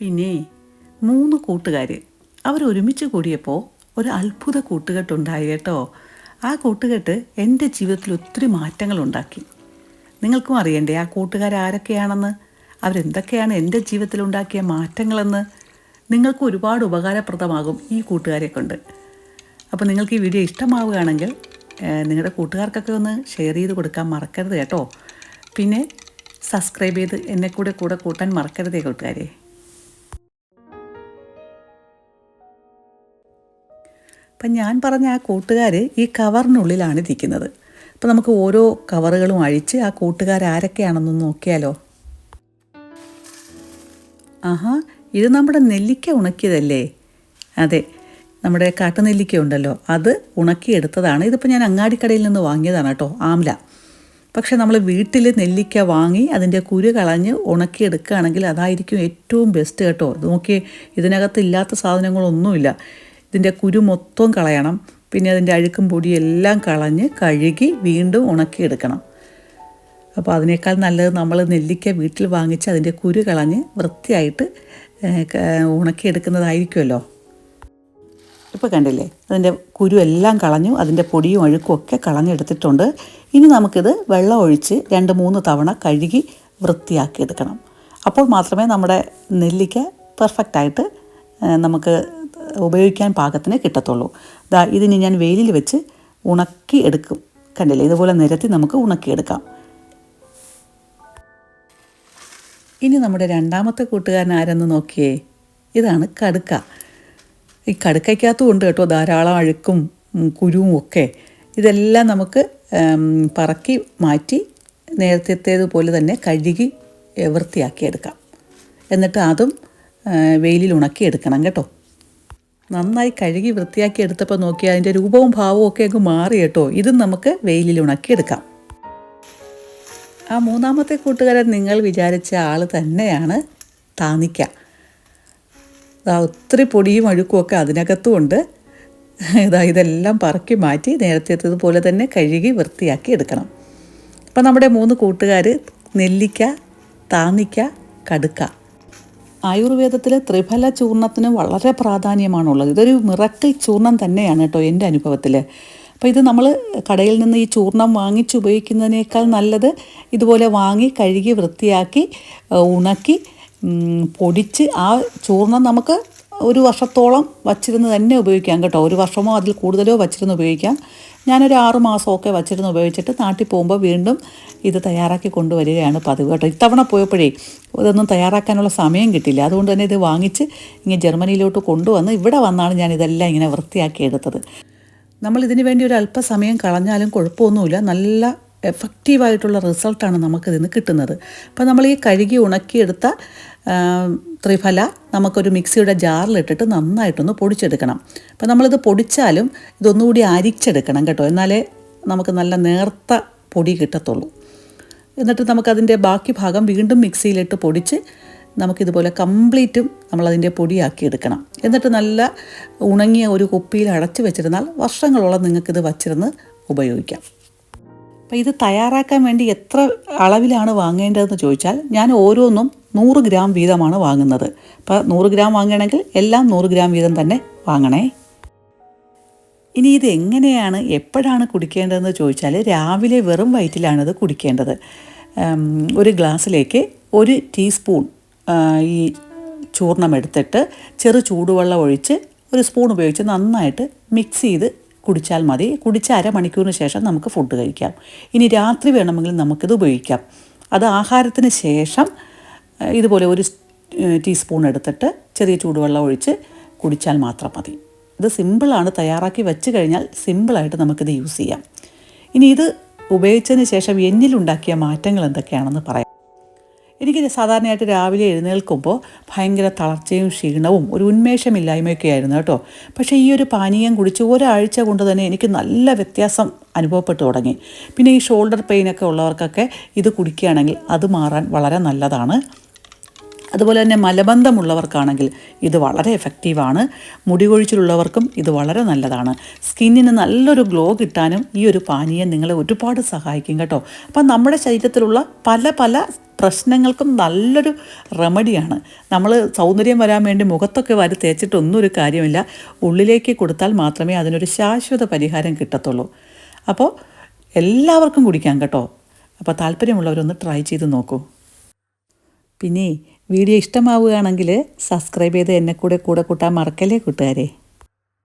പിന്നെ മൂന്ന് കൂട്ടുകാർ അവർ ഒരുമിച്ച് കൂടിയപ്പോൾ ഒരു അത്ഭുത കൂട്ടുകെട്ടുണ്ടായി കേട്ടോ. ആ കൂട്ടുകെട്ട് എന്റെ ജീവിതത്തിൽ ഒത്തിരി മാറ്റങ്ങൾ ഉണ്ടാക്കി. നിങ്ങൾക്കും അറിയണ്ടേ ആ കൂട്ടുകാർ ആരൊക്കെയാണെന്ന്? അവരെന്തൊക്കെയാണ് എന്റെ ജീവിതത്തിൽ ഉണ്ടാക്കിയ മാറ്റങ്ങളെന്ന്? നിങ്ങൾക്ക് ഒരുപാട് ഉപകാരപ്രദമാകും ഈ കൂട്ടുകാരെ കൊണ്ട്. അപ്പോൾ നിങ്ങൾക്ക് ഈ വീഡിയോ ഇഷ്ടമാവുകയാണെങ്കിൽ നിങ്ങളുടെ കൂട്ടുകാർക്കൊക്കെ ഒന്ന് ഷെയർ ചെയ്ത് കൊടുക്കാൻ മറക്കരുത് കേട്ടോ. പിന്നെ സബ്സ്ക്രൈബ് ചെയ്ത് എന്നെ കൂടെ കൂടെ കൂട്ടാൻ മറക്കരുതേ കൂട്ടുകാരെ. അപ്പം ഞാൻ പറഞ്ഞ ആ കൂട്ടുകാർ ഈ കവറിനുള്ളിലാണ് ഇരിക്കുന്നത്. അപ്പം നമുക്ക് ഓരോ കവറുകളും അഴിച്ച് ആ കൂട്ടുകാർ ആരൊക്കെയാണെന്ന് നോക്കിയാലോ? ആഹാ ഇത് നമ്മുടെ നെല്ലിക്ക ഉണക്കിയതല്ലേ? അതെ നമ്മുടെ കാട്ടുനെല്ലിക്ക ഉണ്ടല്ലോ. അത് ഉണക്കിയെടുത്തതാണ്. ഇതിപ്പോൾ ഞാൻ അങ്ങാടിക്കടയിൽ നിന്ന് വാങ്ങിയതാണ് കേട്ടോ ആംല. പക്ഷേ നമ്മൾ വീട്ടിൽ നെല്ലിക്ക വാങ്ങി അതിന്റെ കുരു കളഞ്ഞ് ഉണക്കിയെടുക്കുകയാണെങ്കിൽ അതായിരിക്കും ഏറ്റവും ബെസ്റ്റ് കേട്ടോ. നോക്കി ഇതിനകത്ത് ഇല്ലാത്ത സാധനങ്ങളൊന്നുമില്ല. ഇതിന്റെ കുരു മൊത്തം കളയണം. പിന്നെ അതിന്റെ അഴുക്കും പൊടിയും എല്ലാം കളഞ്ഞ് കഴുകി വീണ്ടും ഉണക്കിയെടുക്കണം. അപ്പോൾ അതിനേക്കാൾ നല്ലത് നമ്മൾ നെല്ലിക്ക വീട്ടിൽ വാങ്ങിച്ച് അതിന്റെ കുരു കളഞ്ഞ് വൃത്തിയായിട്ട് ഉണക്കിയെടുക്കുന്നതായിരിക്കുമല്ലോ. ഇപ്പോൾ കണ്ടില്ലേ? അതിന്റെ കുരു എല്ലാം കളഞ്ഞു അതിന്റെ പൊടിയും അഴുക്കും ഒക്കെ കളഞ്ഞെടുത്തിട്ടുണ്ട്. ഇനി നമുക്കിത് വെള്ളം ഒഴിച്ച് രണ്ട് മൂന്ന് തവണ കഴുകി വൃത്തിയാക്കി എടുക്കണം അപ്പോൾ മാത്രമേ നമ്മുടെ നെല്ലിക്ക പെർഫെക്റ്റായിട്ട് നമുക്ക് ഉപയോഗിക്കാൻ പാകത്തിന് കിട്ടത്തുള്ളൂ. ദാ ഇതിന് ഞാൻ വെയിലിൽ വെച്ച് ഉണക്കി എടുക്കും. കണ്ടില്ലേ? ഇതുപോലെ നിരത്തി നമുക്ക് ഉണക്കിയെടുക്കാം ഇനി നമ്മുടെ രണ്ടാമത്തെ കൂട്ടുകാരൻ ആരെന്ന് നോക്കിയേ? ഇതാണ് കടുക്ക. ഈ കടുക്കയ്ക്കകത്തും ഉണ്ട് കേട്ടോ ധാരാളം അഴുക്കും കുരുവും ഒക്കെ. ഇതെല്ലാം നമുക്ക് പറക്കി മാറ്റി നേരത്തേതുപോലെ തന്നെ കഴുകി വൃത്തിയാക്കിയെടുക്കാം എന്നിട്ട് അതും വെയിലിൽ ഉണക്കിയെടുക്കണം കേട്ടോ. നന്നായി കഴുകി വൃത്തിയാക്കി എടുത്തപ്പോൾ നോക്കിയാൽ അതിന്റെ രൂപവും ഭാവവും ഒക്കെ അങ്ങ് മാറി കേട്ടോ. ഇതും നമുക്ക് വെയിലിൽ ഉണക്കിയെടുക്കാം. ആ മൂന്നാമത്തെ കൂട്ടുകാരൻ നിങ്ങൾ വിചാരിച്ച ആൾ തന്നെയാണ് താനിക്ക. ഒത്തിരി പൊടിയും അഴുക്കും ഒക്കെ അതിനകത്തും ഉണ്ട്. ഇതാ ഇതെല്ലാം പറക്കി മാറ്റി നേരത്തേതുപോലെ തന്നെ കഴുകി വൃത്തിയാക്കി എടുക്കണം. അപ്പം നമ്മുടെ മൂന്ന് കൂട്ടുകാർ നെല്ലിക്ക താന്നിക്ക കടുക്ക. ആയുർവേദത്തിൽ ത്രിഫല ചൂർണത്തിന് വളരെ പ്രാധാന്യമാണുള്ളത്. ഇതൊരു മിറക്കിൾ ചൂർണം തന്നെയാണ് കേട്ടോ എന്റെ അനുഭവത്തിൽ അപ്പോൾ ഇത് നമ്മൾ കടയിൽ നിന്ന് ഈ ചൂർണം വാങ്ങിച്ച് ഉപയോഗിക്കുന്നതിനേക്കാൾ നല്ലത് ഇതുപോലെ വാങ്ങി കഴുകി വൃത്തിയാക്കി ഉണക്കി പൊടിച്ച് ആ ചൂർണം നമുക്ക് ഒരു വർഷത്തോളം വച്ചിരുന്ന് തന്നെ ഉപയോഗിക്കാം കേട്ടോ. ഒരു വർഷമോ അതിൽ കൂടുതലോ വച്ചിരുന്ന് ഉപയോഗിക്കാം. ഞാനൊരു ആറു മാസമൊക്കെ വച്ചിരുന്ന് ഉപയോഗിച്ചിട്ട് നാട്ടിൽ പോകുമ്പോൾ വീണ്ടും ഇത് തയ്യാറാക്കി കൊണ്ടുവരികയാണ് പതിവ് കേട്ടോ. ഇത്തവണ പോയപ്പോഴേ ഇതൊന്നും തയ്യാറാക്കാനുള്ള സമയം കിട്ടില്ല അതുകൊണ്ട് തന്നെ ഇത് വാങ്ങിച്ച് ഇങ്ങനെ ജർമ്മനിയിലോട്ട് കൊണ്ടുവന്ന് ഇവിടെ വന്നാണ് ഞാൻ ഇതെല്ലാം ഇങ്ങനെ വൃത്തിയാക്കി എടുത്തത്. നമ്മൾ ഇതിനു വേണ്ടി ഒരു അല്പസമയം കളഞ്ഞാലും കുഴപ്പമൊന്നുമില്ല. നല്ല എഫക്റ്റീവായിട്ടുള്ള റിസൾട്ടാണ് നമുക്കിതിൽ നിന്ന് കിട്ടുന്നത്. അപ്പോൾ നമ്മൾ ഈ കഴുകി ഉണക്കിയെടുത്ത ത്രിഫല നമുക്കൊരു മിക്സിയുടെ ജാറിലിട്ടിട്ട് നന്നായിട്ടൊന്ന് പൊടിച്ചെടുക്കണം. അപ്പോൾ നമ്മളിത് പൊടിച്ചാലും ഇതൊന്നുകൂടി അരിച്ചെടുക്കണം കേട്ടോ. എന്നാലേ നമുക്ക് നല്ല നേർത്ത പൊടി കിട്ടത്തുള്ളൂ. എന്നിട്ട് നമുക്കതിന്റെ ബാക്കി ഭാഗം വീണ്ടും മിക്സിയിലിട്ട് പൊടിച്ച് നമുക്കിതുപോലെ കംപ്ലീറ്റും നമ്മളതിന്റെ പൊടിയാക്കി എടുക്കണം എന്നിട്ട് നല്ല ഉണങ്ങിയ ഒരു കുപ്പിയിൽ അടച്ചു വെച്ചിരുന്നാൽ വർഷങ്ങളോളം നിങ്ങൾക്കിത് വച്ചിരുന്ന് ഉപയോഗിക്കാം. അപ്പോൾ ഇത് തയ്യാറാക്കാൻ വേണ്ടി എത്ര അളവിലാണ് വാങ്ങേണ്ടതെന്ന് ചോദിച്ചാൽ ഞാൻ ഓരോന്നും നൂറ് ഗ്രാം വീതമാണ് വാങ്ങുന്നത്. അപ്പോൾ നൂറ് ഗ്രാം വാങ്ങണമെങ്കിൽ എല്ലാം നൂറ് ഗ്രാം വീതം തന്നെ വാങ്ങണേ. ഇനി ഇത് എങ്ങനെയാണ് എപ്പോഴാണ് കുടിക്കേണ്ടതെന്ന് ചോദിച്ചാൽ രാവിലെ വെറും വയറ്റിലാണ് കുടിക്കേണ്ടത്. ഒരു ഗ്ലാസ്സിലേക്ക് ഒരു ടീസ്പൂൺ ഈ ചൂർണം എടുത്തിട്ട് ചെറു ചൂടുവെള്ളം ഒഴിച്ച് ഒരു സ്പൂൺ ഉപയോഗിച്ച് നന്നായിട്ട് മിക്സ് ചെയ്ത് കുടിച്ചാൽ മതി. കുടിച്ച അരമണിക്കൂറിന് ശേഷം നമുക്ക് ഫുഡ് കഴിക്കാം. ഇനി രാത്രി വേണമെങ്കിൽ നമുക്കിത് ഉപയോഗിക്കാം. അത് ആഹാരത്തിന് ശേഷം ഇതുപോലെ ഒരു ടീസ്പൂൺ എടുത്തിട്ട് ചെറിയ ചൂടുവെള്ളം ഒഴിച്ച് കുടിച്ചാൽ മാത്രം മതി. ഇത് സിമ്പിളാണ് തയ്യാറാക്കി വെച്ച് കഴിഞ്ഞാൽ സിമ്പിളായിട്ട് നമുക്കിത് യൂസ് ചെയ്യാം. ഇനി ഇത് ഉപയോഗിച്ചതിന് ശേഷം എന്നിലുണ്ടാക്കിയ മാറ്റങ്ങൾ എന്തൊക്കെയാണെന്ന് പറയാം. എനിക്ക് സാധാരണയായിട്ട് രാവിലെ എഴുന്നേൽക്കുമ്പോൾ ഭയങ്കര തളർച്ചയും ക്ഷീണവും ഒരു ഉന്മേഷമില്ലായ്മയൊക്കെ ആയിരുന്നു കേട്ടോ. പക്ഷേ ഈ ഒരു പാനീയം കുടിച്ച് ഒരാഴ്ച കൊണ്ട് തന്നെ എനിക്ക് നല്ല വ്യത്യാസം അനുഭവപ്പെട്ടു തുടങ്ങി. പിന്നെ ഈ ഷോൾഡർ പെയിനൊക്കെ ഉള്ളവർക്കൊക്കെ ഇത് കുടിക്കുകയാണെങ്കിൽ അത് മാറാൻ വളരെ നല്ലതാണ്. അതുപോലെ തന്നെ മലബന്ധമുള്ളവർക്കാണെങ്കിൽ ഇത് വളരെ എഫക്റ്റീവാണ് മുടി കൊഴിച്ചിലുള്ളവർക്കും ഇത് വളരെ നല്ലതാണ്. സ്കിന്നിന് നല്ലൊരു ഗ്ലോ കിട്ടാനും ഈ ഒരു പാനീയം നിങ്ങളെ ഒരുപാട് സഹായിക്കും കേട്ടോ. അപ്പം നമ്മുടെ ശരീരത്തിലുള്ള പല പല പ്രശ്നങ്ങൾക്കും നല്ലൊരു റെമഡിയാണ് നമ്മൾ സൗന്ദര്യം വരാൻ വേണ്ടി മുഖത്തൊക്കെ വരി തേച്ചിട്ടൊന്നും ഒരു കാര്യമില്ല. ഉള്ളിലേക്ക് കൊടുത്താൽ മാത്രമേ അതിനൊരു ശാശ്വത പരിഹാരം കിട്ടത്തുള്ളൂ. അപ്പോൾ എല്ലാവർക്കും കുടിക്കാം കേട്ടോ. അപ്പോൾ താല്പര്യമുള്ളവരൊന്ന് ട്രൈ ചെയ്ത് നോക്കൂ. പിന്നെ വീഡിയോ ഇഷ്ടമാവുകയാണെങ്കിൽ സബ്സ്ക്രൈബ് ചെയ്ത് എന്നെ കൂടെ കൂടെ കൂട്ടാൻ മറക്കല്ലേ കൂട്ടുകാരെ?